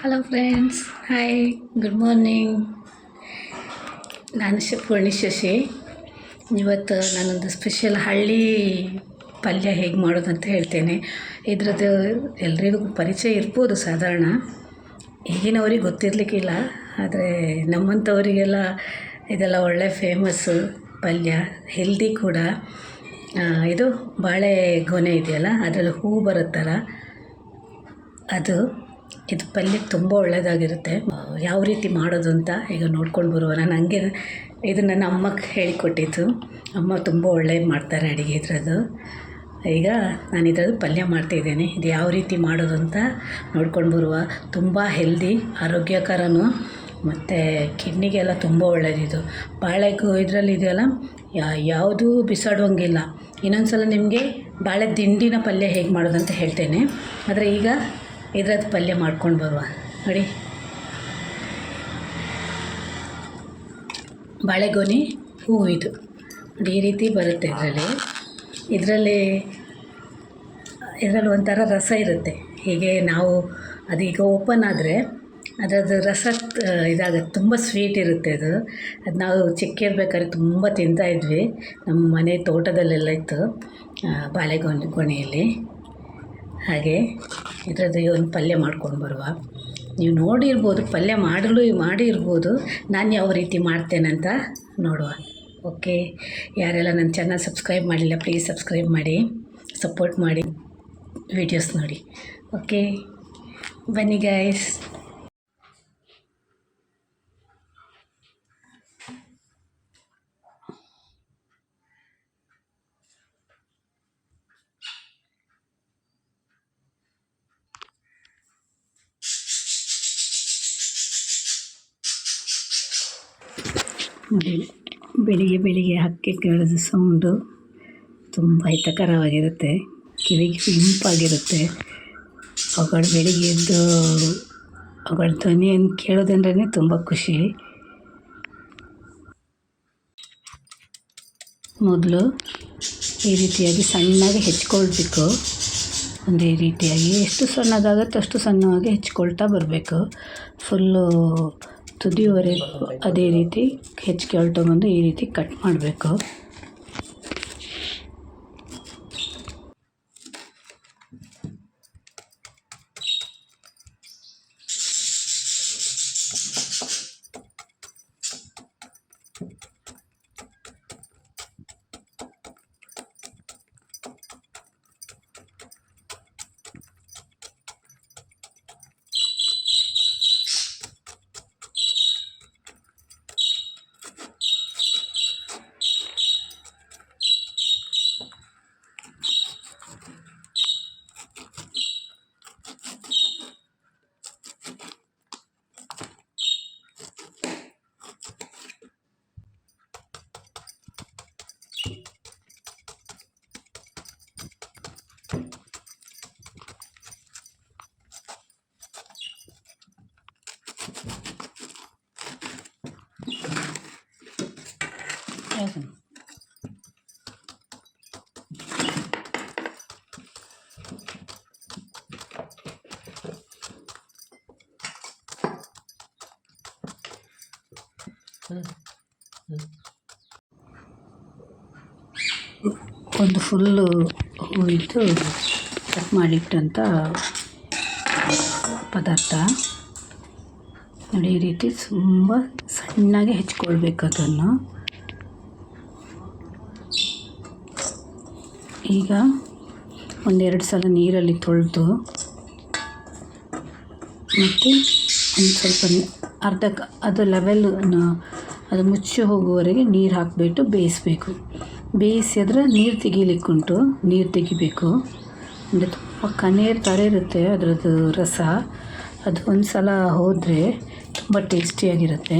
Hello friends hi good morning ನಾನು ಪೂರ್ಣಿ ಶಶಿ. ಇವತ್ತು ನಾನೊಂದು ಸ್ಪೆಷಲ್ ಹಳ್ಳಿ ಪಲ್ಯ ಹೇಗೆ ಮಾಡೋದು ಅಂತ ಹೇಳ್ತೇನೆ. ಇದ್ರದ್ದು ಎಲ್ರಿಗೂ ಪರಿಚಯ ಇರ್ಬೋದು ಸಾಧಾರಣ. ಈಗಿನವ್ರಿಗೆ ಗೊತ್ತಿರಲಿಕ್ಕಿಲ್ಲ, ಆದರೆ ನಮ್ಮಂಥವರಿಗೆಲ್ಲ ಇದೆಲ್ಲ ಒಳ್ಳೆ ಫೇಮಸ್ಸು ಪಲ್ಯ ಹೆಲ್ದಿ ಕೂಡ. ಇದು ಬಾಳೆ ಗೊನೆ ಇದೆಯಲ್ಲ, ಅದರಲ್ಲಿ ಹೂ ಬರುತ್ತಲ್ಲ, ಅದು. ಇದು ಪಲ್ಯಕ್ಕೆ ತುಂಬ ಒಳ್ಳೆಯದಾಗಿರುತ್ತೆ ಯಾವ ರೀತಿ ಮಾಡೋದು ಅಂತ ಈಗ ನೋಡ್ಕೊಂಡು ಬರುವ ನಾನು ಹಂಗೆ ಇದು ನನ್ನ ಅಮ್ಮಕ್ಕೆ ಹೇಳಿಕೊಟ್ಟಿದ್ದು. ಅಮ್ಮ ತುಂಬ ಒಳ್ಳೆಯ ಮಾಡ್ತಾರೆ ಅಡುಗೆ ಇದ್ರದ್ದು. ಈಗ ನಾನು ಇದ್ರದ್ದು ಪಲ್ಯ ಮಾಡ್ತಾಯಿದ್ದೇನೆ ಇದು ಯಾವ ರೀತಿ ಮಾಡೋದು ಅಂತ ನೋಡ್ಕೊಂಡು ಬರುವ ತುಂಬ ಹೆಲ್ದಿ ಆರೋಗ್ಯಕರನೂ ಮತ್ತು ಕಿಡ್ನಿಗೆಲ್ಲ ತುಂಬ ಒಳ್ಳೆಯದಿದು ಬಾಳೆಗೂ ಇದರಲ್ಲಿ ಇದೆಯಲ್ಲ ಯಾವುದೂ ಬಿಸಾಡುವಂಗಿಲ್ಲ. ಇನ್ನೊಂದು ಸಲ ನಿಮಗೆ ಬಾಳೆ ದಿಂಡಿನ ಪಲ್ಯ ಹೇಗೆ ಮಾಡೋದಂತ ಹೇಳ್ತೇನೆ. ಆದರೆ ಈಗ ಇದ್ರದ್ದು ಪಲ್ಯ ಮಾಡ್ಕೊಂಡು ಬರುವ. ನೋಡಿ. ಬಾಳೆಗೊನೆ ಹೂವು ಇದು. ನೋಡಿ, ಈ ರೀತಿ ಬರುತ್ತೆ ಇದರಲ್ಲಿ. ಇದರಲ್ಲಿ ಇದರಲ್ಲಿ ಒಂಥರ ರಸ ಇರುತ್ತೆ. ಹೀಗೆ ನಾವು ಅದೀಗ ಓಪನ್ ಆದರೆ ಅದರದ್ದು ರಸ ಇದಾಗುತ್ತೆ. ತುಂಬ ಸ್ವೀಟ್ ಇರುತ್ತೆ ಅದು. ಅದು ನಾವು ಚಿಕ್ಕ ಇರಬೇಕಾದ್ರೆ ತುಂಬ ತಿಂತಾಯಿದ್ವಿ ನಮ್ಮ ಮನೆ ತೋಟದಲ್ಲೆಲ್ಲ ಇತ್ತು ಬಾಳೆಗೊನೆ, ಗೊನೆಯಲ್ಲಿ. ಹಾಗೆ ಇದರದ್ದು ಒಂದು ಪಲ್ಯ ಮಾಡ್ಕೊಂಡು ಬರುವ. ನೀವು ನೋಡಿರ್ಬೋದು, ಪಲ್ಯ ಮಾಡಲು ಮಾಡಿರ್ಬೋದು, ನಾನು ಯಾವ ರೀತಿ ಮಾಡ್ತೇನಂತ ನೋಡುವ. ಓಕೆ? ಯಾರೆಲ್ಲ ನನ್ನ ಚಾನಲ್ ಸಬ್ಸ್ಕ್ರೈಬ್ ಮಾಡಿಲ್ಲ ಪ್ಲೀಸ್ ಸಬ್ಸ್ಕ್ರೈಬ್ ಮಾಡಿ ಸಪೋರ್ಟ್ ಮಾಡಿ ವಿಡಿಯೋಸ್ ನೋಡಿ. ಓಕೆ? ಬನ್ನಿ ಗೈಸ್ ನೋಡಿ, ಬೆಳಿಗ್ಗೆ ಬೆಳಿಗ್ಗೆ ಹಕ್ಕಿ ಕೇಳಿದ ಸೌಂಡು ತುಂಬ ಹಿತಕರವಾಗಿರುತ್ತೆ. ಕಿವಿಗೆ ಇಂಪಾಗಿರುತ್ತೆ. ಅವುಗಳು ಬೆಳಿಗ್ಗೆ ಎದ್ದು ಅವುಗಳ ಧ್ವನಿಯನ್ನು ಕೇಳೋದಂದ್ರೇ ತುಂಬ ಖುಷಿ. ಮೊದಲು ಈ ರೀತಿಯಾಗಿ ಸಣ್ಣಗೆ ಹೆಚ್ಕೊಳ್ಬೇಕು. ಒಂದೇ ರೀತಿಯಾಗಿ ಎಷ್ಟು ಸಣ್ಣದಾಗುತ್ತೋ ಅಷ್ಟು ಸಣ್ಣವಾಗಿ ಹೆಚ್ಕೊಳ್ತಾ ಬರಬೇಕು. ಫುಲ್ಲು ತುದಿವರೆಗೂ ಅದೇ ರೀತಿ ಹೆಚ್ಕೊಳ್ತಾ ಬಂದು ಈ ರೀತಿ ಕಟ್ ಮಾಡಬೇಕು. ಒಂದು ಫುಲ್ಲು ಹೂವಿದ್ದು ಕಟ್ ಮಾಡಿಟ್ಟಂಥ ಪದಾರ್ಥ. ನೋಡಿ ಈ ರೀತಿ ತುಂಬ ಸಣ್ಣಗೆ ಹೆಚ್ಕೊಳ್ಬೇಕು ಅದನ್ನು. ಈಗ ಒಂದೆರಡು ಸಲ ನೀರಲ್ಲಿ ತೊಳೆದು ಮತ್ತು ಒಂದು ಸ್ವಲ್ಪ ಅರ್ಧ ಅದು ಲೆವೆಲ್ ಅದು ಮುಚ್ಚಿ ಹೋಗುವವರೆಗೆ ನೀರು ಹಾಕಿಬಿಟ್ಟು ಬೇಯಿಸಬೇಕು. ಬೇಯಿಸಿದ್ರೆ ನೀರು ತೆಗಿಲಿಕ್ಕುಂಟು, ನೀರು ತೆಗಿಬೇಕು. ಅಂದರೆ ತುಂಬ ಕನೇರು ಥರ ಇರುತ್ತೆ ಅದರದ್ದು ರಸ. ಅದು ಒಂದು ಸಲ ಹೋದರೆ ತುಂಬ ಟೇಸ್ಟಿಯಾಗಿರುತ್ತೆ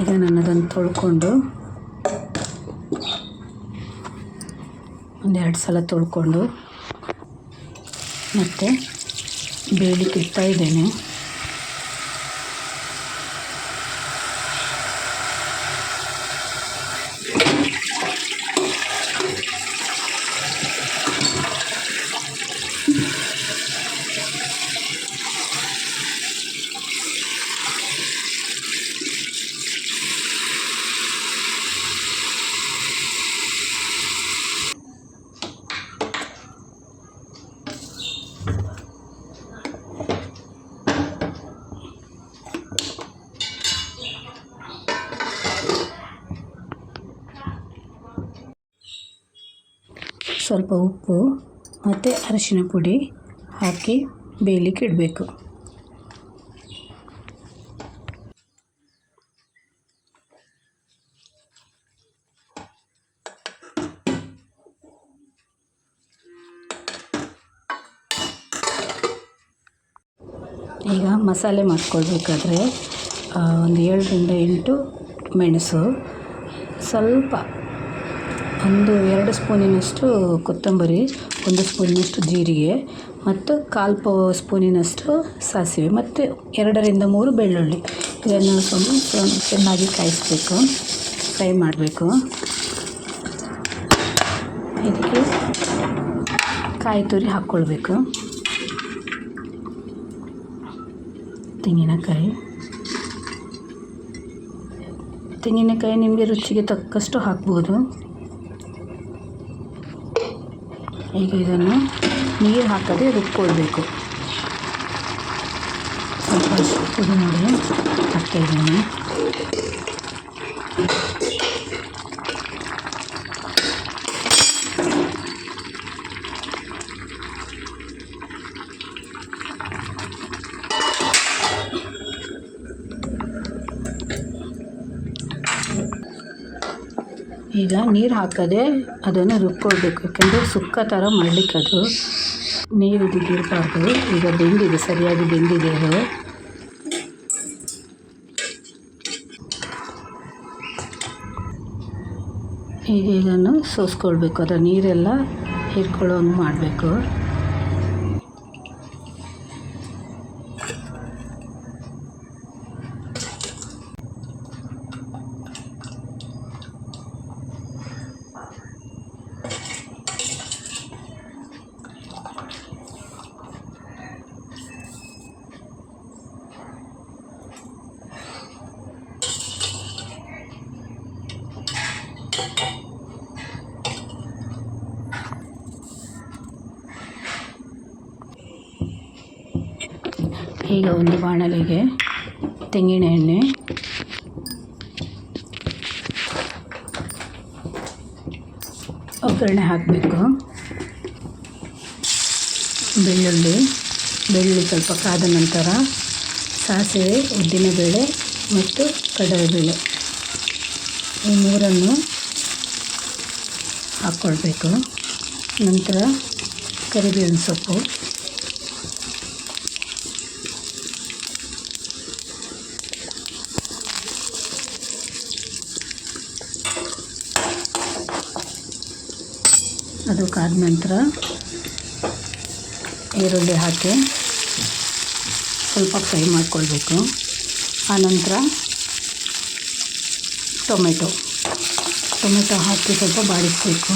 ಈಗ ನಾನು ಅದನ್ನು ತೊಳ್ಕೊಂಡು ಒಂದೆರಡು ಸಲ ತೊಳ್ಕೊಂಡು ಮತ್ತು ಬೇಯಲಿಕ್ಕೆ ಇಡ್ತಾ ಇದ್ದೇನೆ. ಸ್ವಲ್ಪ ಉಪ್ಪು ಮತ್ತು ಅರಿಶಿನ ಪುಡಿ ಹಾಕಿ ಬೇಯಲಿಕ್ಕೆ ಇಡಬೇಕು. ಈಗ ಮಸಾಲೆ ಮಾಡ್ಕೊಳ್ಬೇಕಾದ್ರೆ ಒಂದು ಏಳರಿಂದ ಎಂಟು ಮೆಣಸು. ಸ್ವಲ್ಪ ಒಂದು ಎರಡು ಸ್ಪೂನಿನಷ್ಟು ಕೊತ್ತಂಬರಿ, ಒಂದು ಸ್ಪೂನಿನಷ್ಟು ಜೀರಿಗೆ ಮತ್ತು ಕಾಲು ಪೋ ಸ್ಪೂನಿನಷ್ಟು ಸಾಸಿವೆ ಮತ್ತು ಎರಡರಿಂದ ಮೂರು ಬೆಳ್ಳುಳ್ಳಿ. ಇದನ್ನು ಸ್ವಲ್ಪ ಚೆನ್ನಾಗಿ ಕಾಯಿಸಬೇಕು, ಫ್ರೈ ಮಾಡಬೇಕು. ಇದಕ್ಕೆ ಕಾಯಿ ತುರಿ ಹಾಕ್ಕೊಳ್ಬೇಕು. ತೆಂಗಿನಕಾಯಿ. ತೆಂಗಿನಕಾಯಿ ನಿಮಗೆ ರುಚಿಗೆ ತಕ್ಕಷ್ಟು ಹಾಕ್ಬೋದು. ಈಗ ಇದನ್ನು ನೀರು ಹಾಕದೆ ರುಬ್ಕೊಳ್ಬೇಕು. ಸ್ವಲ್ಪ ಇದು ನೋಡಿ ಹಾಕ್ತಾ ಈಗ ನೀರು ಹಾಕದೆ ಅದನ್ನು ರುಬ್ಕೊಳ್ಬೇಕು. ಯಾಕೆಂದರೆ ಸುಕ್ಕ ಥರ ಮಾಡಲಿಕ್ಕೆ ಅದು ನೀರು ಇರಬಾರ್ದು. ಈಗ ಬೆಂದಿದೆ, ಸರಿಯಾಗಿ ಬೆಂದಿದೆ ಅದು. ಈಗ ಇದನ್ನು ಸೋಸ್ಕೊಳ್ಬೇಕು. ಅದರ ನೀರೆಲ್ಲ ಹೀರ್ಕೊಳ್ಳೋ ಹಂಗೆ ಮಾಡಬೇಕು. ಈಗ ಒಂದು ಬಾಣಲೆಗೆ ತೆಂಗಿನ ಎಣ್ಣೆ. ಒಗ್ಗರಣೆ ಹಾಕಬೇಕು. ಬೆಳ್ಳುಳ್ಳಿ ಬೆಳ್ಳುಳ್ಳಿ ಸ್ವಲ್ಪ ಕಾದ ನಂತರ ಸಾಸಿವೆ, ಉದ್ದಿನಬೇಳೆ ಮತ್ತು ಕಡಲೆಬೇಳೆ. ಈ ಮೂರನ್ನು ಹಾಕ್ಕೊಳ್ಬೇಕು. ನಂತರ ಕರಿಬೇವಿನ ಸೊಪ್ಪು. ಅದು ಕಾದ ನಂತರ ಈರುಳ್ಳಿ ಹಾಕಿ ಸ್ವಲ್ಪ ಫ್ರೈ ಮಾಡಿಕೊಳ್ಬೇಕು. ಆನಂತರ ಟೊಮೆಟೊ. ಟೊಮೆಟೊ ಹಾಕಿ ಸ್ವಲ್ಪ ಬಾಡಿಸಬೇಕು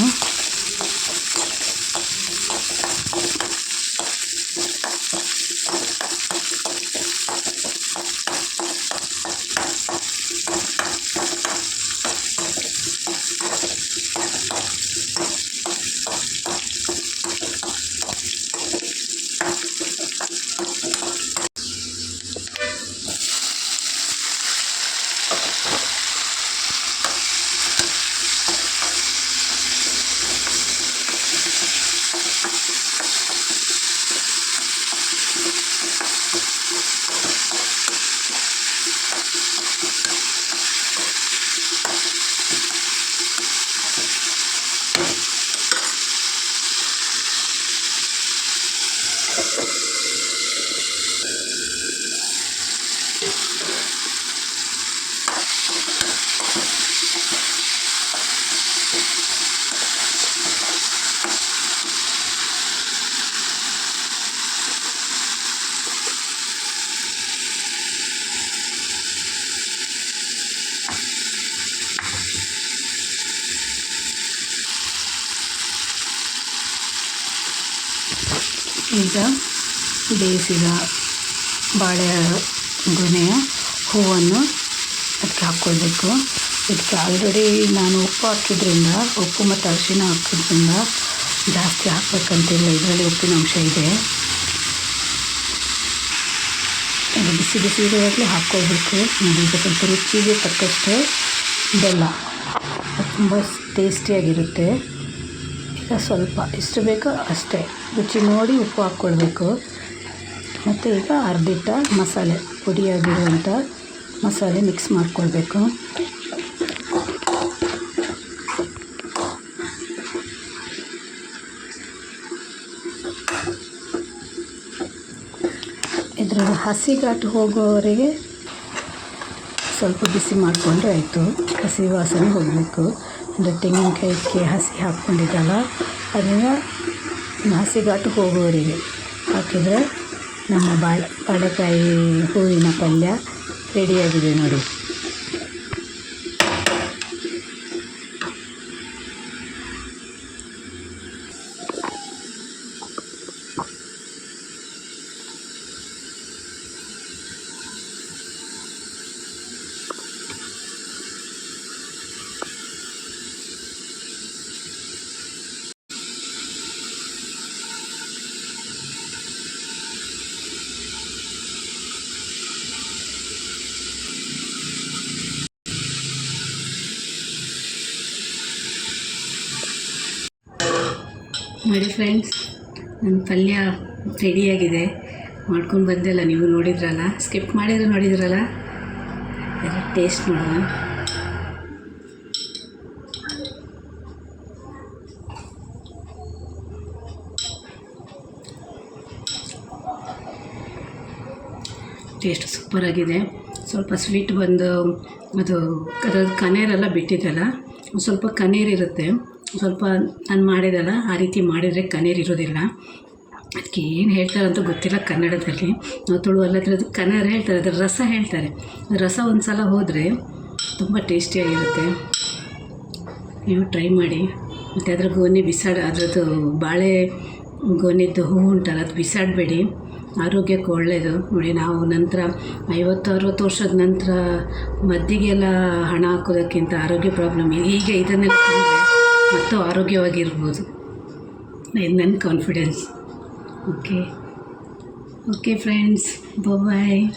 ಈಗ ಬೇಯಿಸಿದ ಬಾಳೆ ಗೊನೆಯ ಹೂವನ್ನು ಅದಕ್ಕೆ ಹಾಕ್ಕೊಳ್ಬೇಕು. ಇದಕ್ಕೆ ಆಲ್ರೆಡಿ ನಾನು ಉಪ್ಪು ಹಾಕಿದ್ರಿಂದ, ಉಪ್ಪು ಮತ್ತು ಅರಿಶಿನ ಹಾಕಿದ್ರಿಂದ ಜಾಸ್ತಿ ಹಾಕ್ಬೇಕಂತಿಲ್ಲ. ಇದರಲ್ಲಿ ಉಪ್ಪಿನ ಅಂಶ ಇದೆ. ಇದು ಬಿಸಿ ಬಿಸಿ ಇರುವಾಗಲೇ ಹಾಕ್ಕೊಳ್ಬೇಕು. ಈಗ ಸ್ವಲ್ಪ ರುಚಿಗೆ ತಕ್ಕಷ್ಟು ಬೆಲ್ಲ. ತುಂಬ ಟೇಸ್ಟಿಯಾಗಿರುತ್ತೆ. ಸ್ವಲ್ಪ ಎಷ್ಟು ಬೇಕೋ ಅಷ್ಟೇ. ರುಚಿ ನೋಡಿ ಉಪ್ಪು ಹಾಕ್ಕೊಳ್ಬೇಕು. ಮತ್ತು ಈಗ ಅರ್ಧಿಟ್ಟ ಮಸಾಲೆ ಪುಡಿಯಾಗಿರುವಂಥ ಮಸಾಲೆ ಮಿಕ್ಸ್ ಮಾಡಿಕೊಳ್ಬೇಕು. ಇದರ ಹಸಿ ಘಾಟು ಹೋಗೋವರೆಗೆ ಸ್ವಲ್ಪ ಬಿಸಿ ಮಾಡಿಕೊಂಡ್ರೆ ಆಯಿತು. ಹಸಿ ವಾಸನೆ ಹೋಗಬೇಕು. ಅಂದರೆ ತೆಂಗಿನಕಾಯಿಗೆ ಹಸಿ ಹಾಕ್ಕೊಂಡಿದ್ದಲ್ಲ, ಅದನ್ನು ಹಸಿ ಹೋಗುವವರೆಗೆ ಹಾಕಿದರೆ ನಮ್ಮ ಬಾಳೆ, ಬಾಳೆಕಾಯಿ ಹೂವಿನ ಪಲ್ಯ ರೆಡಿಯಾಗಿದೆ ನೋಡಿ. ನೋಡಿ ಫ್ರೆಂಡ್ಸ್ ನನ್ನ ಪಲ್ಯ ರೆಡಿಯಾಗಿದೆ ಮಾಡ್ಕೊಂಡು ಬಂದೆಲ್ಲ ನೀವು ನೋಡಿದ್ರಲ್ಲ? ಸ್ಕಿಪ್ ಮಾಡಿದ್ರೆ ನೋಡಿದ್ರಲ್ಲ? ಎಲ್ಲ ಟೇಸ್ಟ್ ಮಾಡೋಣ ಟೇಸ್ಟ್ ಸೂಪರಾಗಿದೆ ಸ್ವಲ್ಪ ಸ್ವೀಟ್ ಬಂದು, ಅದು ಕದ ಕನೇರೆಲ್ಲ ಬಿಟ್ಟಿದ್ದಲ್ಲ ಸ್ವಲ್ಪ ಕಣ್ಣೀರಿರುತ್ತೆ ಸ್ವಲ್ಪ ನಾನು ಮಾಡಿದಲ್ಲ, ಆ ರೀತಿ ಮಾಡಿದರೆ ಕಣ್ಣೀರು ಇರೋದಿಲ್ಲ. ಅದಕ್ಕೆ ಏನು ಹೇಳ್ತಾರೆ ಅಂತ ಗೊತ್ತಿಲ್ಲ ಕನ್ನಡದಲ್ಲಿ. ನಾವು ತುಳು ಅಲ್ಲದ್ರದ್ದು ಕನ್ನಡ ಹೇಳ್ತಾರೆ, ಅದ್ರ ರಸ ಹೇಳ್ತಾರೆ. ರಸ ಒಂದು ಸಲ ಹೋದರೆ ತುಂಬ ಟೇಸ್ಟಿಯಾಗಿರುತ್ತೆ ನೀವು ಟ್ರೈ ಮಾಡಿ. ಮತ್ತು ಅದ್ರ ಗೋನೆ ಬಿಸಾಡ, ಅದರದ್ದು ಬಾಳೆ ಗೋನೆದ್ದು ಹೂವು ಉಂಟಲ್ಲ, ಅದು ಬಿಸಾಡಬೇಡಿ. ಆರೋಗ್ಯಕ್ಕೆ ಒಳ್ಳೆಯದು ನೋಡಿ, ನಾವು ನಂತರ ಐವತ್ತು ಅರುವತ್ತು ವರ್ಷದ ನಂತರ ಮದ್ದಿಗೆಲ್ಲ ಹಣ ಹಾಕೋದಕ್ಕಿಂತ ಆರೋಗ್ಯ ಪ್ರಾಬ್ಲಮ್ ಈಗ ಇದನ್ನೆಲ್ಲ ಮತ್ತು ಆರೋಗ್ಯವಾಗಿರ್ಬೋದು. ನನ್ನ confidence okay okay friends bye